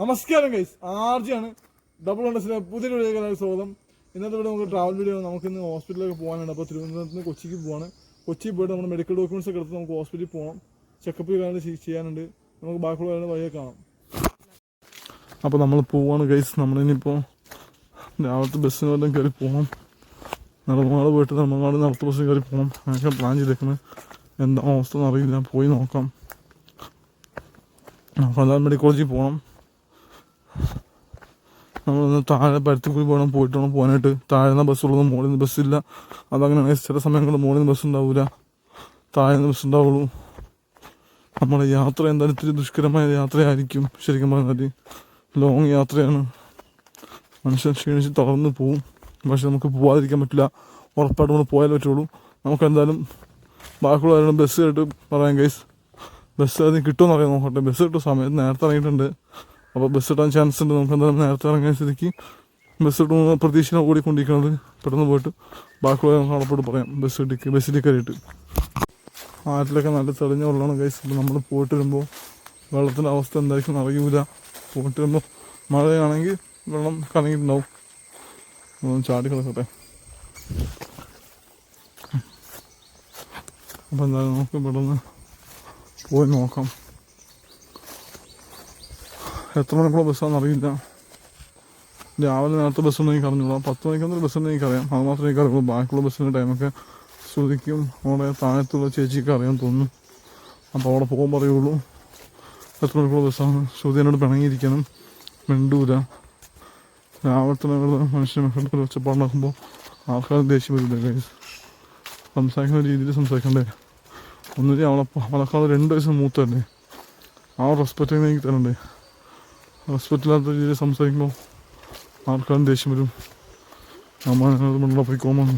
നമസ്കാരം guys ആർജിയാണ് double ഹൺഡ്രസിലെ പുതിയൊരു video സ്വാഗതം. ഇന്നത്തെ ഇവിടെ നമുക്ക് ട്രാവൽ വീഡിയോ നമുക്ക് ഇന്ന് ഹോസ്പിറ്റലിലേക്ക് പോകാനുണ്ട് അപ്പോൾ തിരുവനന്തപുരത്ത് നിന്ന് കൊച്ചിക്ക് പോവാണ്. കൊച്ചി പോയിട്ട് നമ്മുടെ മെഡിക്കൽ ഡോക്യുമെന്റ്സ് ഒക്കെ എടുത്ത് നമുക്ക് ഹോസ്പിറ്റലിൽ പോകണം ചെക്കപ്പ് കാര്യങ്ങൾ ചെയ്യാനുണ്ട്. നമുക്ക് ബാക്കിയുള്ള കാര്യങ്ങൾ വഴിയെ കാണാം. അപ്പോൾ നമ്മൾ പോവാണ് ഗൈസ് നമ്മളിനിപ്പോൾ രാവിലത്തെ ബസ്സിന് വല്ലതും കയറി പോകണം നെടുമങ്ങാട് പോയിട്ട് നെടുമങ്ങാട് നടത്ത ബസ്സിന് കയറി പോകണം അങ്ങനെയൊക്കെ പ്ലാൻ ചെയ്തേക്കുന്നത് എന്താ അവസ്ഥ എന്നറിയില്ല. പോയി നോക്കാം. അപ്പോൾ എന്തായാലും മെഡിക്കൽ കോളേജിൽ പോകണം നമ്മളൊന്ന് താഴെ പരുത്തിക്കുടി പോകണം പോയിട്ട് വേണം പോകാനായിട്ട്. താഴെ ബസ്സുള്ളത് മുകളിൽ നിന്ന് ബസ്സില്ല. അതങ്ങനെ ചില സമയങ്ങളിൽ മുകളിൽ നിന്ന് ബസ് ഉണ്ടാവില്ല താഴെ നിന്ന് ബസ് ഉണ്ടാവുള്ളൂ. നമ്മുടെ യാത്ര എന്തായാലും ഇത്തിരി ദുഷ്കരമായ യാത്രയായിരിക്കും ശരിക്കും പറഞ്ഞാൽ ലോങ് യാത്രയാണ്. മനുഷ്യൻ ക്ഷീണിച്ച് തളർന്ന് പോവും. പക്ഷെ നമുക്ക് പോകാതിരിക്കാൻ പറ്റില്ല. ഉറപ്പായിട്ട് നമ്മൾ പോയാലേ പറ്റുള്ളൂ. നമുക്കെന്തായാലും ബാക്കിയുള്ളവരും ബാക്കിയുള്ള ബസ് കേട്ട് പറയാം ഗൈസ് ബസ് അതിന് കിട്ടുമെന്ന് അറിയാം നോക്കട്ടെ. ബസ് കിട്ടും സമയത്ത് നേരത്തെ ഇറങ്ങിയിട്ടുണ്ട്. അപ്പോൾ ബസ് കിട്ടാൻ ചാൻസ് ഉണ്ട്. നമുക്ക് എന്തായാലും നേരത്തെ ഇറങ്ങിയ സ്ഥിതിക്ക്. ബസ് കിട്ടുന്ന പ്രതീക്ഷ ഓടിക്കൊണ്ടിരിക്കുന്നത് പെട്ടെന്ന് പോയിട്ട് ബാക്കിയുള്ള നമുക്ക് ഉറപ്പോട്ട് പറയാം. ബസ് കിട്ടി ബസ്സിൽ കയറിയിട്ട്. ആറ്റിലൊക്കെ നല്ല തെളിഞ്ഞ വെള്ളമാണ് കൈസ് നമ്മൾ പോയിട്ട് വരുമ്പോൾ വെള്ളത്തിന്റെ അവസ്ഥ എന്തായിരിക്കും അറിയൂല. പോയിട്ട് വരുമ്പോൾ മഴയാണെങ്കിൽ വെള്ളം കലങ്ങിയിട്ടുണ്ടാവും. ഒന്ന് ചാടി കിടക്കട്ടെ. അപ്പോൾ എന്തായാലും നമുക്ക് പെട്ടെന്ന് പോയി നോക്കാം. എത്ര മണിക്കുള്ള ബസ്സാണെന്ന് അറിയില്ല. രാവിലെ നേരത്തെ ബസ്സൊന്നും എനിക്ക് അറിഞ്ഞോളാം പത്ത് മണിക്കൊന്നും ബസ്സുണ്ടെങ്കിൽ എനിക്കറിയാം. അത് മാത്രമേ എനിക്ക് അറിയുള്ളൂ. ബാക്കിയുള്ള ബസ്സിന്റെ ടൈമൊക്കെ ശ്രുതിക്കും അവിടെ താഴത്തുള്ള ചേച്ചിക്ക് അറിയാൻ തോന്നുന്നു അപ്പോൾ അവിടെ പോകാൻ പറയുള്ളൂ. എത്ര മണിക്കുള്ള ബസ്സാണ് ശ്രുതി എന്നോട് പിണങ്ങിയിരിക്കണം. മിണ്ടൂല. രാവിലത്തെ മനുഷ്യനെ മെഹ്റ ഒരു ഒച്ചപ്പാടുണ്ടാക്കുമ്പോൾ ആൾക്കാർ ദേഷ്യം വരില്ല ഗൈസ് സംസാരിക്കുന്ന രീതിയിൽ സംസാരിക്കണ്ടേ? ഒന്നുമില്ല അവളെ അവളെക്കാൾ രണ്ട് വയസ്സ് മൂത്തല്ലേ? ആ റെസ്പെക്റ്റ് എനിക്ക് തരണ്ടേ? റെസ്പെക്റ്റ് ഇല്ലാത്ത രീതിയിൽ സംസാരിക്കുമ്പോൾ ആൾക്കാരും ദേഷ്യം വരും. ഞങ്ങൾ മുന്നിൽ പോയിക്കോമെന്ന്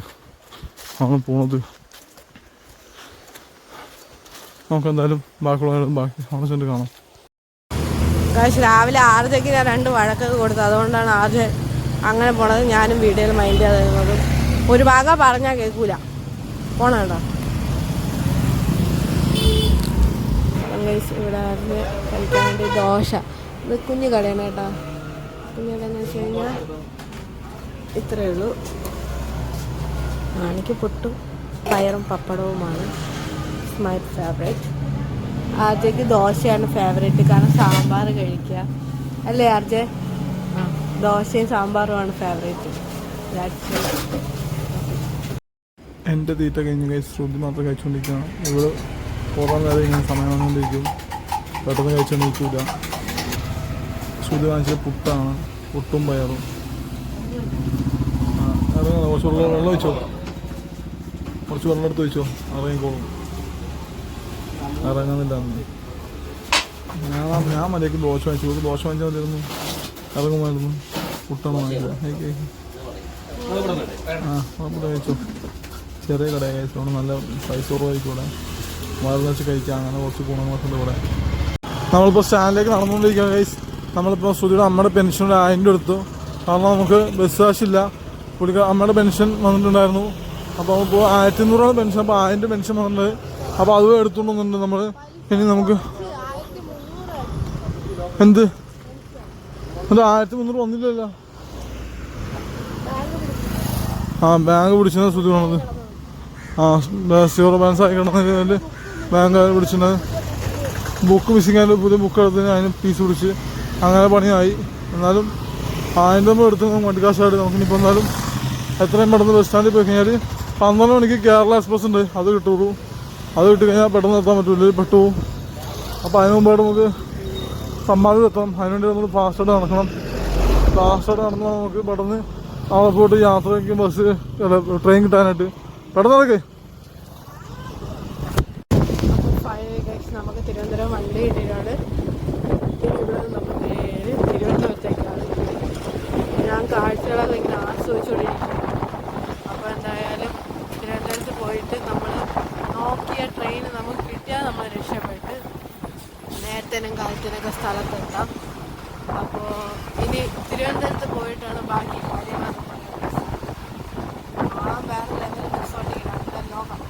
ആണ് പോണത്. നമുക്ക് എന്തായാലും ബാക്കിയുള്ള ബാക്കി അവിടെ ചെന്ന് കാണാം. കാശ് രാവിലെ ആർജയ്ക്ക് ഞാൻ രണ്ട് വഴക്കൊക്കെ കൊടുത്തു. അതുകൊണ്ടാണ് ആർജ അങ്ങനെ പോണത്. ഞാനും വീഡിയോയിൽ മൈൻഡ് ചെയ്തിരുന്നതും ഒരു ഭാഗം പറഞ്ഞാൽ കേൾക്കൂല പോണ കേട്ടോ. ഇവിടെ ആദ്യം കഴിക്കാൻ വേണ്ടി ദോശ. ഇത് കുഞ്ഞു കടയാണ് കേട്ടോ. കുഞ്ഞു കടയെന്ന് വെച്ച് കഴിഞ്ഞാൽ ഇത്രയേ ഉള്ളൂ. ആണിക്ക് പൊട്ടും പയറും പപ്പടവുമാണ്. മൈ ഫേവറേറ്റ് ആർജയ്ക്ക് ദോശയാണ് ഫേവറേറ്റ് കാരണം സാമ്പാർ കഴിക്കുക. അല്ലേ ആർജെ? ആ. ദോശയും സാമ്പാറുമാണ് ഫേവറേറ്റ് എന്റെ തീറ്റ കഴിഞ്ഞ് കഴിച്ച് ശ്രുതി മാത്രം കഴിച്ചുകൊണ്ടിരിക്കുകയാണ് ഇവിടെ പോകാൻ നേരം ഇങ്ങനെ സമയം വന്നുകൊണ്ടിരിക്കും. പെട്ടെന്ന് കഴിച്ചുകൊണ്ടിരിക്കില്ല ശ്രുതി വാങ്ങിച്ചത് പുട്ടാണ്. പുട്ടും പയറും. ഇറങ്ങുന്നത് കുറച്ച് വെള്ളം വെള്ളം വെച്ചോ കുറച്ച് വെള്ളം എടുത്ത് വെച്ചോ ഇറങ്ങിക്കോളും. ഇറങ്ങുന്നില്ല അന്ന്. ഞാൻ ഞാൻ മര്യാദയ്ക്ക് ദോശ വാങ്ങിച്ചു. ഒരു ദോശ വാങ്ങിച്ചാൽ മതിയായിരുന്നു. ഇറങ്ങുമായിരുന്നു. പുട്ടാണ് വാങ്ങിച്ചത് ആ അവിടെ കഴിച്ചോ? ചെറിയ കട കഴിച്ചു? അവിടെ നല്ല പൈസ കുറവായിക്കൂടെ വളരെ വെച്ച് കഴിക്കാം. അങ്ങനെ കുറച്ച് ഗുണങ്ങളൊക്കെ ഉണ്ട് ഇവിടെ. നമ്മളിപ്പോൾ സ്റ്റാൻഡിലേക്ക് നടന്നുകൊണ്ടിരിക്കുക ഗൈസ് നമ്മളിപ്പോൾ ശ്രുതിയുടെ അമ്മയുടെ പെൻഷൻ രൂപ എടുത്തു. കാരണം നമുക്ക് ബസ് കാശില്ല. പുള്ളിക്ക് അമ്മയുടെ പെൻഷൻ വന്നിട്ടുണ്ടായിരുന്നു. അപ്പോൾ നമുക്ക് ആയിരത്തി അഞ്ഞൂറാണ് പെൻഷൻ അപ്പോൾ ആയിരം പെൻഷൻ വന്നിട്ടുണ്ട്. അപ്പോൾ അതും എടുത്തുകൊണ്ടുവന്നിട്ടുണ്ട് നമ്മൾ ഇനി നമുക്ക് എന്ത്? എന്ത് ആയിരത്തി മുന്നൂറ് വന്നില്ലല്ലോ. ആ ബാങ്ക് പിടിച്ചത് ശ്രുതി വേണത് ആ സീറോ ബാലൻസ് ആയി ബാങ്ക് പിടിച്ചിട്ടുണ്ട് ബുക്ക് മിസ്സിങ് ആയാലും പുതിയ ബുക്ക് എടുത്തതിന് അതിന് പീസ് പിടിച്ച്. അങ്ങനെ പണിയായി. എന്നാലും ആയിരം രൂപ എടുത്ത് വണ്ടി കാശായിട്ട് നമുക്കിനിപ്പോൾ എന്നാലും എത്രയും പെട്ടെന്ന് ബസ് സ്റ്റാൻഡിൽ പോയി കഴിഞ്ഞാൽ പന്ത്രണ്ട് മണിക്ക് കേരള എക്സ്പ്രസ് ഉണ്ട്. അത് കിട്ടുള്ളൂ. അത് കിട്ടി കഴിഞ്ഞാൽ പെട്ടെന്ന് എത്താൻ പറ്റൂല. പെട്ടു. അപ്പോൾ അതിന് മുമ്പായിട്ട് നമുക്ക് സമ്മാനം എത്താം. അതിനുവേണ്ടി നമ്മൾ ഫാസ്റ്റായിട്ട് നടക്കണം. ഫാസ്റ്റായിട്ട് നടന്നാൽ നമുക്ക് പെട്ടെന്ന് അവിടെ പോയിട്ട് യാത്രയ്ക്ക് ബസ് ട്രെയിൻ കിട്ടാനായിട്ട്. പെട്ടെന്ന് നടക്കേ നമുക്ക് തിരുവനന്തപുരം വണ്ടി കിട്ടിയിട്ടാണ് ഇനി ഇവിടെ നിന്ന് നമ്മൾ നേരെ തിരുവനന്തപുരത്തേക്കാണ് ഞാൻ കാഴ്ചകളൊക്കെ ഇങ്ങനെ ആസ്വദിച്ചുകൊണ്ടിരിക്കുന്നു അപ്പോൾ എന്തായാലും തിരുവനന്തപുരത്ത് പോയിട്ട് നമ്മൾ ട്രെയിൻ നമുക്ക് കിട്ടിയാൽ നമ്മൾ രക്ഷപ്പെട്ട് നേരത്തേനും കാലത്തിനൊക്കെ സ്ഥലത്തെത്താം. അപ്പോൾ ഇനി തിരുവനന്തപുരത്ത് പോയിട്ടാണ് ബാക്കി കാര്യങ്ങൾ ആ ലോകം.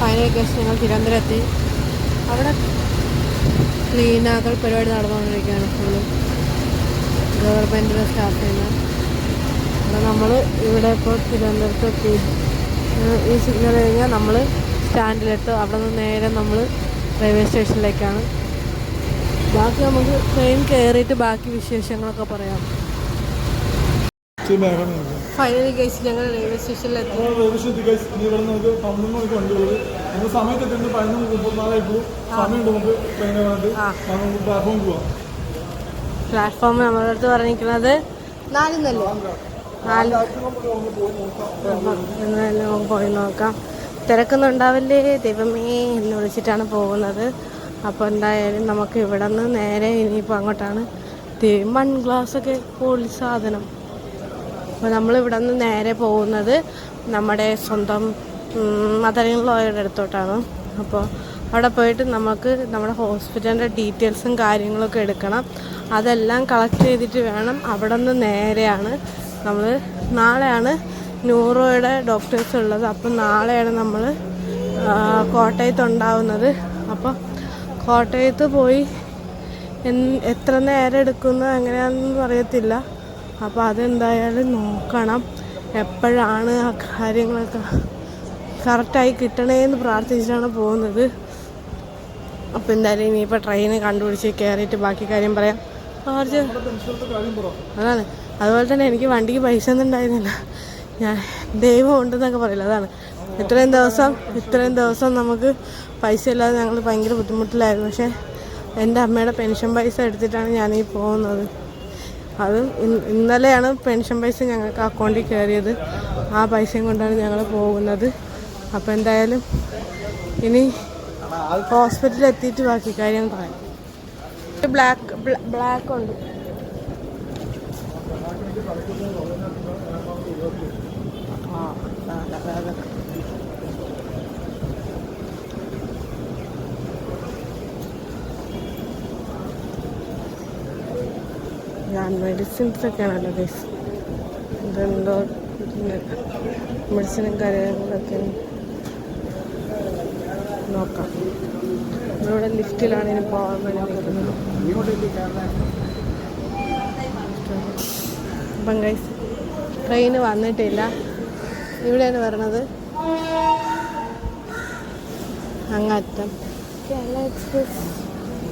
ഫൈനൽ കേസ് ഞങ്ങൾ തിരുവനന്തപുരത്ത് അവിടെ ക്ലീനാക്കൽ പരിപാടി നടന്നുകൊണ്ടിരിക്കുകയാണ് ഫുള്ളും ഗവൺമെന്റിന്റെ സ്റ്റാഫിൽ നിന്ന് അപ്പോൾ നമ്മൾ ഇവിടെ ഇപ്പോൾ തിരുവനന്തപുരത്ത് എത്തി. ഈ സിഗ്നൽ കഴിഞ്ഞാൽ നമ്മൾ സ്റ്റാൻഡിലെത്ത് അവിടെ നിന്ന് നേരെ നമ്മൾ റെയിൽവേ സ്റ്റേഷനിലേക്കാണ് ബാക്കി നമുക്ക് ട്രെയിൻ കയറിയിട്ട് ബാക്കി വിശേഷങ്ങളൊക്കെ പറയാം. ഫൈനലി ഗൈസ് ഞങ്ങൾ റെയിൽവേ സ്റ്റേഷനിലെത്തി റെയിൽവേ സ്റ്റേഷൻ ഇവിടെ നമുക്ക് പന്ത്രണ്ട് മണിക്ക് സമയമുണ്ട് ട്രെയിൻ പ്ലാറ്റ്ഫോം പോവാം. പ്ലാറ്റ്ഫോം നമ്മുടെ അടുത്ത് പറഞ്ഞിരിക്കുന്നത് നാലിന്നല്ലേ നാല് പോയി നോക്കാം. തിരക്കുന്നുണ്ടാവില്ലേ? ദൈവമേ എന്ന് വിളിച്ചിട്ടാണ് പോകുന്നത്. അപ്പോൾ എന്തായാലും നമുക്ക് ഇവിടെ നിന്ന് നേരെ ഇനിയിപ്പോൾ അങ്ങോട്ടാണ് മൺ ഗ്ലാസ്സൊക്കെ പൊളി സാധനം. അപ്പോൾ നമ്മൾ ഇവിടെ നിന്ന് നേരെ പോകുന്നത് നമ്മുടെ സ്വന്തം ലോയുടെ അടുത്തോട്ടാണ്. അപ്പോൾ അവിടെ പോയിട്ട് നമുക്ക് നമ്മുടെ ഹോസ്പിറ്റലിന്റെ ഡീറ്റെയിൽസും കാര്യങ്ങളൊക്കെ എടുക്കണം. അതെല്ലാം കളക്ട് ചെയ്തിട്ട് വേണം അവിടെ നിന്ന് നേരെയാണ് നമ്മൾ നാളെയാണ് ന്യൂറോയുടെ ഡോക്ടേഴ്സ് ഉള്ളത്. അപ്പം നാളെയാണ് നമ്മൾ കോട്ടയത്ത് ഉണ്ടാവുന്നത്. അപ്പം കോട്ടയത്ത് പോയി എത്ര നേരം എടുക്കുന്നു എങ്ങനെയാണെന്ന് അറിയത്തില്ല അപ്പോൾ അതെന്തായാലും നോക്കണം. എപ്പോഴാണ് ആ കാര്യങ്ങളൊക്കെ കറക്റ്റായി കിട്ടണേന്ന് പ്രാർത്ഥിച്ചിട്ടാണ് പോകുന്നത്. അപ്പോൾ എന്തായാലും ഇനിയിപ്പോൾ ട്രെയിന് കണ്ടുപിടിച്ച് കയറിയിട്ട് ബാക്കി കാര്യം പറയാം. കുറച്ച് അതാണ്. അതുപോലെ തന്നെ എനിക്ക് വണ്ടിക്ക് പൈസ ഒന്നും ഉണ്ടായിരുന്നില്ല. ഞാൻ ദൈവം ഉണ്ടെന്നൊക്കെ പറയില്ല അതാണ്. ഇത്രയും ദിവസം ഇത്രയും ദിവസം നമുക്ക് പൈസ ഇല്ലാതെ ഞങ്ങൾ ഭയങ്കര ബുദ്ധിമുട്ടിലായിരുന്നു. പക്ഷേ എന്റെ അമ്മയുടെ പെൻഷൻ പൈസ എടുത്തിട്ടാണ് ഞാൻ ഈ പോകുന്നത്. അത് ഇന്നലെയാണ് പെൻഷൻ പൈസ ഞങ്ങൾക്ക് അക്കൗണ്ടിൽ കയറിയത്. ആ പൈസയും കൊണ്ടാണ് ഞങ്ങൾ പോകുന്നത്. അപ്പോൾ എന്തായാലും ഇനി ഹോസ്പിറ്റലിൽ എത്തിയിട്ട് ബാക്കി കാര്യം പറയാം. ബ്ലാക്ക് ബ്ലാക്ക് ഉണ്ട്. ഞാൻ മെഡിസിൻസ് ഗൈസ് ഇതെന്തോ മെഡിസിനും കാര്യങ്ങളൊക്കെ നോക്കാം. ഇവിടെ ലിഫ്റ്റിലാണ് ഇനി പോകാൻ വേണ്ടി നിൽക്കുന്നത് അപ്പം ഗൈസ് ട്രെയിൻ വന്നിട്ടില്ല. ഇവിടെയാണ് വരണത്. അങ്ങറ്റം. കേരള എക്സ്പ്രസ്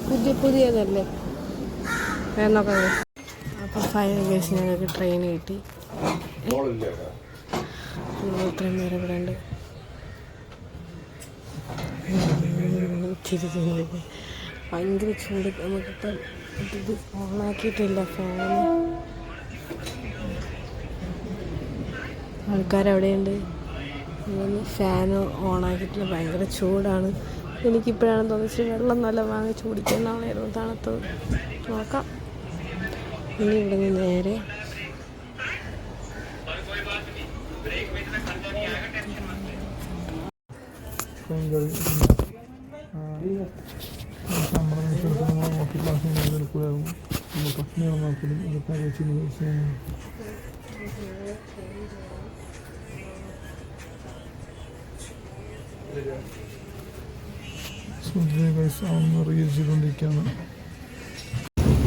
പുതിയ പുതിയതല്ലേ? വേറെ നോക്കാം guys. അപ്പം ഫൈനൽ ഗേഴ്സ് ഞങ്ങൾക്ക് ട്രെയിൻ കിട്ടി. ഇത്രയും നേരം ഇവിടെ ഉണ്ട്. ഭയങ്കര ചൂട്. നമുക്കിപ്പം ഇത് ഓണാക്കിയിട്ടില്ല ഫാന് ആൾക്കാരവിടെയുണ്ട്. ഫാൻ ഓണാക്കിയിട്ടില്ല. ഭയങ്കര ചൂടാണ്. എനിക്കിപ്പോഴാണ് തോന്നിച്ച് വെള്ളം നല്ല വാങ്ങിച്ച് കുടിക്കാനാണായിരുന്നു തണുത്ത് നോക്കാം. ഇനി ഇവിടെ നിന്ന് നേരെ നമ്മുടെ നോക്കി ക്ലാസ് എടുക്കുകയാകും നമ്മൾ പട്ടിണിയാണ് നോക്കലും ഇതൊക്കെ വെച്ച്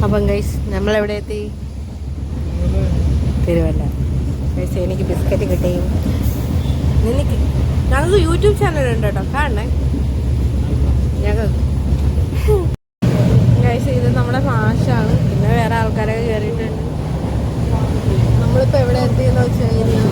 അപ്പം ഗൈസ് നമ്മളെവിടെ എത്തി? തിരുവല്ല. ഗൈസ് എനിക്ക് ബിസ്ക്കറ്റ് കിട്ടിയും നിനക്ക് ഞങ്ങൾക്ക് യൂട്യൂബ് ചാനൽ ഉണ്ട് കേട്ടോ. കാണണേ? ഞങ്ങൾ ഗൈസ് ഇത് നമ്മുടെ മാഷാണ് പിന്നെ വേറെ ആൾക്കാരൊക്കെ കയറിയിട്ടുണ്ട് നമ്മളിപ്പോൾ എവിടെ എത്തിയെന്ന് വെച്ച് കഴിഞ്ഞാൽ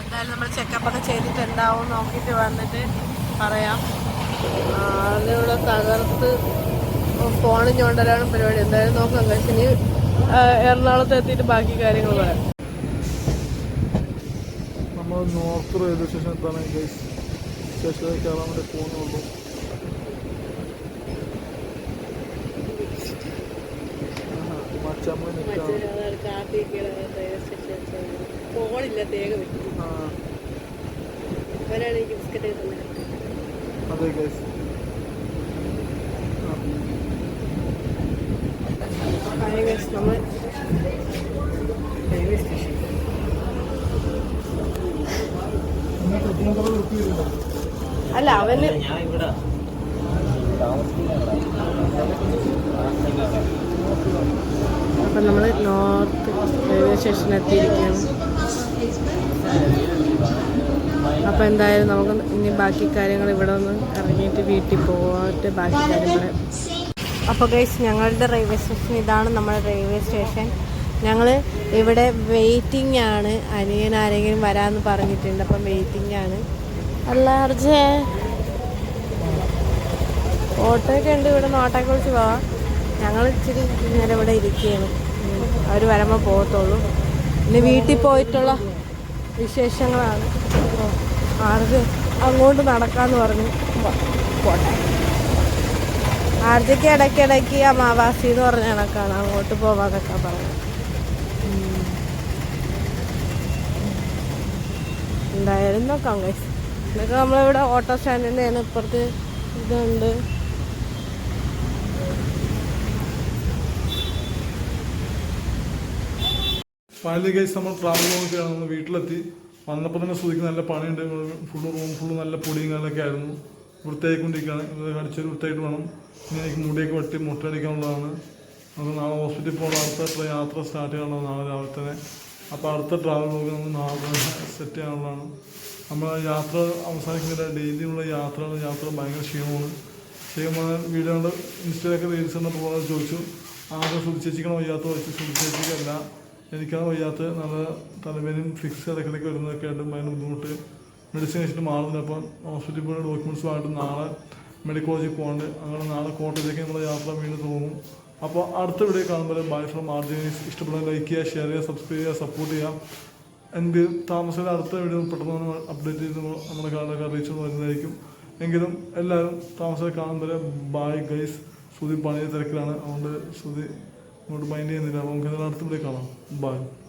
എന്തായാലും നമ്മൾ ചെക്കപ്പ് ഒക്കെ ചെയ്തിട്ട് എന്താവും നോക്കിയിട്ട് വന്നിട്ട് പറയാം. അതിനുള്ള തകർത്ത് ഫോണും ചോണ്ടലാണ് പരിപാടി. എന്തായാലും നോക്കാം. കഴിച്ച് ഇനി എറണാകുളത്ത് എത്തിയിട്ട് ബാക്കി കാര്യങ്ങൾ പറയാം. നമ്മൾ നോർത്ത് റെയിൽവേ സ്റ്റേഷൻ എത്താണ് സ്റ്റേഷനിലേക്ക് കയറാൻ വേണ്ടി പോകുന്നുള്ളൂ. എനിക്ക് ബിസ്ക്കറ്റ് നമ്മൾ അല്ല അവന് ഇവിടെ അപ്പം നമ്മൾ നോർത്ത് റെയിൽവേ സ്റ്റേഷനിൽ എത്തിയിരിക്കുകയാണ് അപ്പം എന്തായാലും നമുക്ക് ഇനി ബാക്കി കാര്യങ്ങൾ ഇവിടെ ഒന്ന് ഇറങ്ങിയിട്ട് വീട്ടിൽ പോയിട്ട് ബാക്കി കാര്യങ്ങൾ. അപ്പോൾ ഗൈസ് ഞങ്ങളുടെ റെയിൽവേ സ്റ്റേഷൻ ഇതാണ് നമ്മുടെ റെയിൽവേ സ്റ്റേഷൻ. ഞങ്ങൾ ഇവിടെ വെയിറ്റിംഗ് ആണ്. അനിയൻ ആരെങ്കിലും വരാമെന്ന് പറഞ്ഞിട്ടുണ്ട്. അപ്പം വെയിറ്റിംഗ് ആണ്. അല്ല അർജേ ഓട്ടോയൊക്കെ ഉണ്ട് ഇവിടെ നിന്ന് ഓട്ടോയൊക്കെ വിളിച്ച് പോവാം. ഞങ്ങൾ ഇച്ചിരി നേരം ഇവിടെ ഇരിക്കുകയാണ്. അവർ വരുമ്പോൾ പോകത്തുള്ളൂ. പിന്നെ വീട്ടിൽ പോയിട്ടുള്ള വിശേഷങ്ങളാണ്. ആർക്ക് അങ്ങോട്ട് നടക്കാന്ന് പറഞ്ഞു. പോട്ടെ. ആർജയ്ക്ക് ഇടയ്ക്കിടയ്ക്ക് അമാവാസി എന്ന് പറഞ്ഞ കണക്കാണ്. അങ്ങോട്ട് പോവാന്നൊക്കെ പറഞ്ഞു. എന്തായാലും നോക്കാം ഗൈസ് ഇതൊക്കെ നമ്മളിവിടെ ഓട്ടോ സ്റ്റാൻഡിന്റെ ഇപ്പുറത്ത് ഇതുണ്ട്. ഫൈനലി ഗൈസ് നമ്മൾ ട്രാവൽ നോക്കിയാണ് നമ്മൾ വീട്ടിലെത്തി. വന്നപ്പോൾ തന്നെ ശ്രുതിക്ക് നല്ല പണിയുണ്ട്. ഫുള്ള് റൂം ഫുള്ള് നല്ല പൊടിയും കാര്യങ്ങളൊക്കെ ആയിരുന്നു. വൃത്തിയായിക്കൊണ്ടിരിക്കുകയാണ്. അടിച്ചൊരു വൃത്തിയായിട്ട് വേണം. ഇനി എനിക്ക് മുടിയൊക്കെ വെട്ടി മുട്ടയടിക്കാനുള്ളതാണ് നമുക്ക് നാളെ ഹോസ്പിറ്റലിൽ പോകണം അടുത്ത യാത്ര സ്റ്റാർട്ട് ചെയ്യാനുള്ളത് നാളെ രാവിലെ തന്നെ. അപ്പോൾ അടുത്ത ട്രാവൽ നോക്കി നമുക്ക് നാളെ സെറ്റ് ചെയ്യാനുള്ളതാണ്. നമ്മൾ യാത്ര അവസാനിക്കുന്നില്ല. ഡെയിലിയുള്ള യാത്ര യാത്ര ഭയങ്കര ക്ഷീണമാണ്. ക്ഷീണമാണ് വീഡിയോ കണ്ട് ഇൻസ്റ്റയിലൊക്കെ റീൽസ് പോകാൻ ചോദിച്ചു ആകെ സുധിച്ചേച്ചിക്കണം വയ്യാത്ത വെച്ച് സുധിച്ചേച്ചിക്കല്ല എനിക്കാണ് വയ്യാത്ത നല്ല തലവേദനയും ഫിക്സ് ഇടയ്ക്കിടയ്ക്ക് വരുന്നതൊക്കെ ആയിട്ട് ഭയങ്കര ബുദ്ധിമുട്ട്. മെഡിസിൻ കഴിച്ചിട്ട് മാറുന്നില്ല. അപ്പം ഹോസ്പിറ്റലിൽ പോയി ഡോക്യുമെന്റ്സ് ആയിട്ട് നാളെ മെഡിക്കൽ കോളേജിൽ പോകാണ്ട് അങ്ങനെ നാളെ കോട്ടയത്തേക്ക് നമ്മുടെ യാത്ര വീണ്ടും തോന്നും അപ്പോൾ അടുത്ത വീഡിയോ കാണുമ്പോൾ ബൈ ഫ്രം ആർജിനീസ് ഇഷ്ടപ്പെടുന്ന ലൈക്ക് ചെയ്യുക ഷെയർ ചെയ്യുക സബ്സ്ക്രൈബ് ചെയ്യുക സപ്പോർട്ട് ചെയ്യുക. എന്റെ താമസം അടുത്ത വീഡിയോ പെട്ടെന്ന് തന്നെ അപ്ഡേറ്റ് ചെയ്ത് നമ്മൾ നമ്മുടെ കാലൊക്കെ അറിയിച്ചു വരുന്നതായിരിക്കും. എങ്കിലും എല്ലാവരും താമസം കാണുമ്പോൾ ബായ് ഗൈസ് ശ്രുതി പണിയ തിരക്കിലാണ്. അതുകൊണ്ട് ശ്രുതി ഇങ്ങോട്ട് മൈൻഡ് ചെയ്യുന്നില്ല. നമുക്ക് അടുത്ത കാണാം. ബായ്